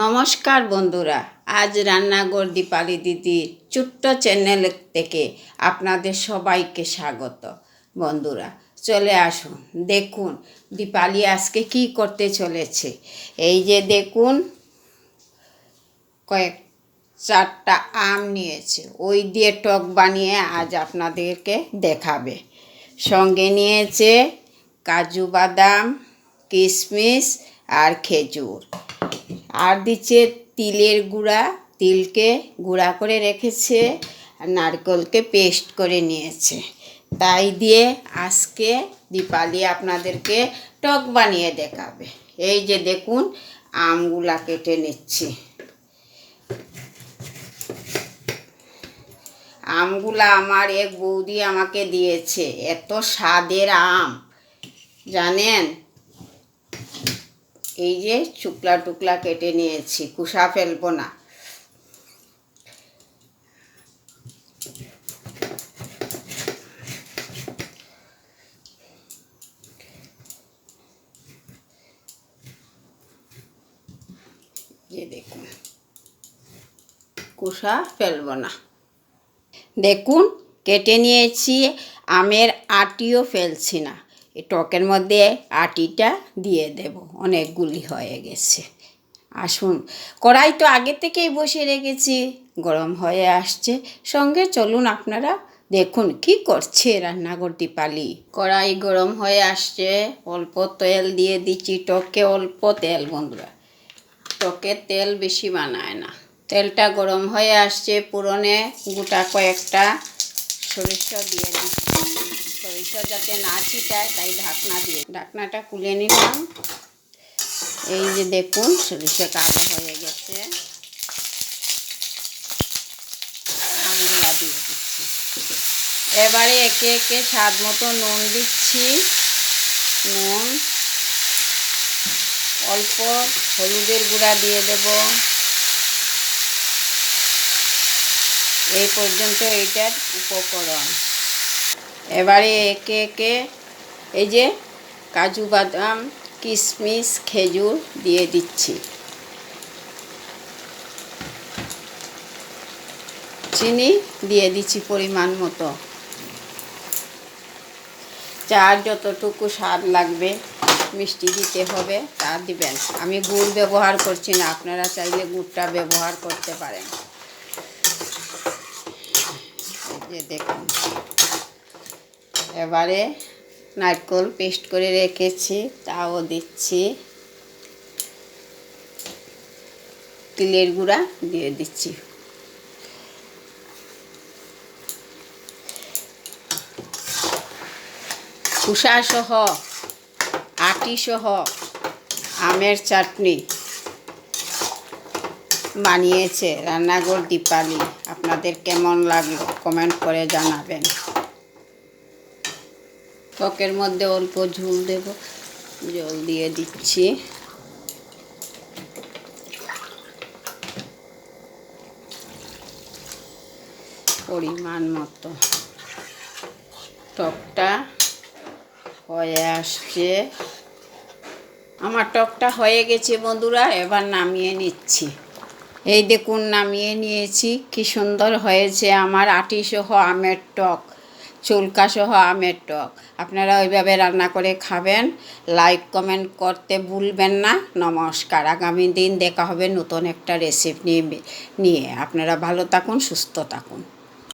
নমস্কার বন্ধুরা, আজ রান্নাঘর দীপালি দিদির ছোট্ট চ্যানেল থেকে আপনাদের সবাইকে স্বাগত। বন্ধুরা, চলে আসুন, দেখুন দীপালি আজকে কি করতে চলেছে। এই যে দেখুন, কয়েক চারটা আম নিয়েছে, ওই দিয়ে টক বানিয়ে আজ আপনাদেরকে দেখাবে। সঙ্গে নিয়েছে কাজু বাদাম, কিশমিশ আর খেজুর। আর দিচ্ছে তিলের গুঁড়া, তিলকে গুঁড়া করে রেখেছে, আর নারকেলকে পেস্ট করে নিয়েছে। তাই দিয়ে আজকে দীপালি আপনাদেরকে টক বানিয়ে দেখাবে। এই যে দেখুন, আমগুলা কেটে নিচ্ছি। আমগুলা আমার এক বৌদি আমাকে দিয়েছে। এত স্বাদের আম, জানেন? এই যে চুকলা টুকলা কেটে নিয়েছি, কুসা ফেলব না। দেখুন, কুসা ফেলব না। দেখুন, কেটে নিয়েছি, আমের আটিও ফেলছি না। টকের মধ্যে আটিটা দিয়ে দেব। অনেকগুলি হয়ে গেছে। আসুন, কড়াই তো আগে থেকেই বসে রেখেছি, গরম হয়ে আসছে। সঙ্গে চলুন আপনারা দেখুন কি করছে রান্নাঘর দীপালি কড়াই গরম হয়ে আসছে, অল্প তেল দিয়ে দিচ্ছি টকে অল্প তেল বন্ধুরা। টকে তেল বেশি বানায় না। তেলটা গরম হয়ে আসছে পুরনে, গোটা কয়েকটা সরিষা দিয়ে দিচ্ছি। সরিষা যাতে না ছিটায়, তাই ঢাকনা দিয়ে, ঢাকনাটা খুলে নিলাম। এই যে দেখুন, সরিষা কালো হয়ে গেছে। এবারে একে একে স্বাদ মতো নুন দিচ্ছি। নুন, অল্প হলুদের গুঁড়া দিয়ে দেব। এই পর্যন্ত এইটার উপকরণ। এবারে একে একে এই যে কাজু বাদাম কিশমিশ খেজুর দিয়ে দিচ্ছি। চিনি দিয়ে দিচ্ছি পরিমাণ মতো। চার যতটুকু স্বাদ লাগবে, মিষ্টি দিতে হবে, তা দিবেন। আমি গুড় ব্যবহার করছি না, আপনারা চাইলে গুড়টা ব্যবহার করতে পারেন। যে দেখুন। এবারে নারকল পেস্ট করে রেখেছি, তাও দিচ্ছি। তিলের গুঁড়া দিয়ে দিচ্ছি। কুষা সহ, আটি সহ, আমের চাটনি বানিয়েছে রান্নাঘর দীপালি। আপনাদের কেমন লাগল কমেন্ট করে জানাবেন। ত্বকের মধ্যে অল্প ঝুল দেব। জল দিয়ে দিচ্ছি। পরিমাণ মতো। টকটা হয়ে আসছে। আমার টকটা হয়ে গেছে বন্ধুরা, এবার নামিয়ে নিচ্ছি। এই দেখুন, নামিয়ে নিয়েছি। কি সুন্দর হয়েছে আমার আটিসহ আমের টক চুলকা সহ আমের টক। আপনারা ওইভাবে রান্না করে খাবেন। লাইক কমেন্ট করতে ভুলবেন না। নমস্কার। আগামী দিন দেখা হবে নতুন একটা রেসিপি নিয়ে। আপনারা ভালো থাকুন, সুস্থ থাকুন।